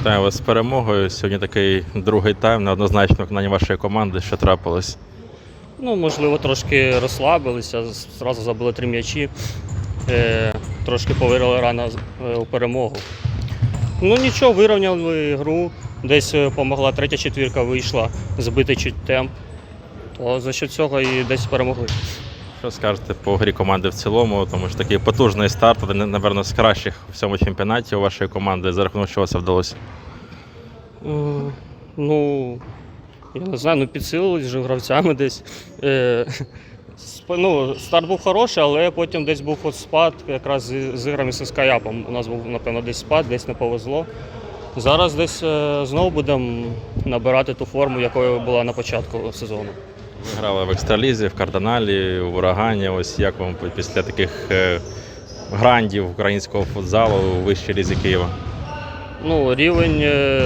Вітаю вас з перемогою. Сьогодні такий другий тайм на однозначно виконанні вашої команди. Що трапилось? Ну, можливо, трошки розслабилися, зразу забили три м'ячі, е, трошки повірили рано е, у перемогу. Ну нічого, вирівняли гру, десь е, помогла третя четвірка вийшла, збити чуть темп. То за що цього і десь перемогли. Що скажете по грі команди в цілому? Тому що такий потужний старт, один, напевно, з кращих в цьому чемпіонаті у вашої команди. За рахунок чого це вдалося? Ну, я не знаю, ну підсилились вже гравцями десь. Е, ну, старт був хороший, але потім десь був от спад якраз з, з іграми з Скаяпом. У нас був, напевно, десь спад, десь не повезло. Зараз десь е, знову будемо набирати ту форму, якою була на початку сезону. Ви грали в екстралізі, в кардиналі, в урагані. Ось як вам після таких е, грандів українського футзалу у вищій лізі Києва? Ну, рівень е,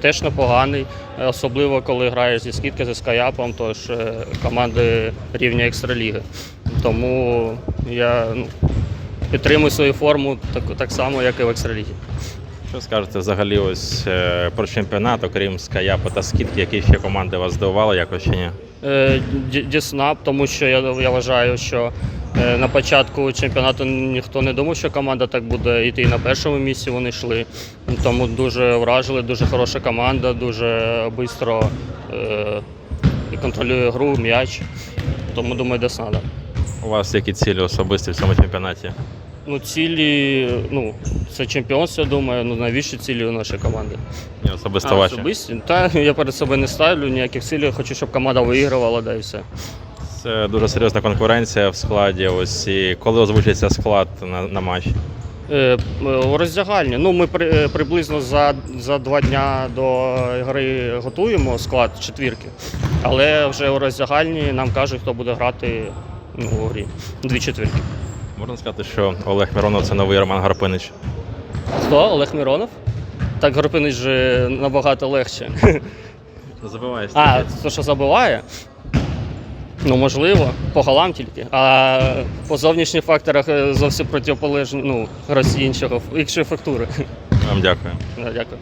теж непоганий, особливо коли граєш зі скидки зі скаяпом, тож е, команди рівня екстраліги. Тому я ну, підтримую свою форму так, так само, як і в екстралігі. Що скажете взагалі ось про чемпіонат, окрім Скаяпа та скидки, які ще команди вас здивували, якось чи ні? Е, Діснап, тому що я, я вважаю, що е, на початку чемпіонату ніхто не думав, що команда так буде йти. І на першому місці вони йшли. Тому дуже вражили, дуже хороша команда, дуже швидко е, контролює гру, м'яч. Тому думаю, Десна. Да. У вас які цілі особисті в цьому чемпіонаті? Ну, цілі, ну, це чемпіонство, я думаю, ну, найвищі цілі у нашої команди. І особисто А, ваші? особисті? Та я перед собою не ставлю ніяких цілей, хочу, щоб команда виігрувала, да і все. Це дуже серйозна конкуренція в складі. Ось і коли озвучиться склад на, на матч? Е, е, У роздягальні. Ну, ми при, е, приблизно за, за два дня до гри готуємо склад четвірки, але вже у роздягальні нам кажуть, хто буде грати ну, у грі. Дві четвірки. Можна сказати, що Олег Миронов це новий Роман Гарпинич. Хто? Олег Миронов? Так Горпинич же набагато легше. Забиває А, то, що забиває? Ну, можливо, по голам тільки. А по зовнішніх факторах е, зовсім протиполежні, ну, гравці іншого, іншої фактури. Вам дякую. Да, Дякую.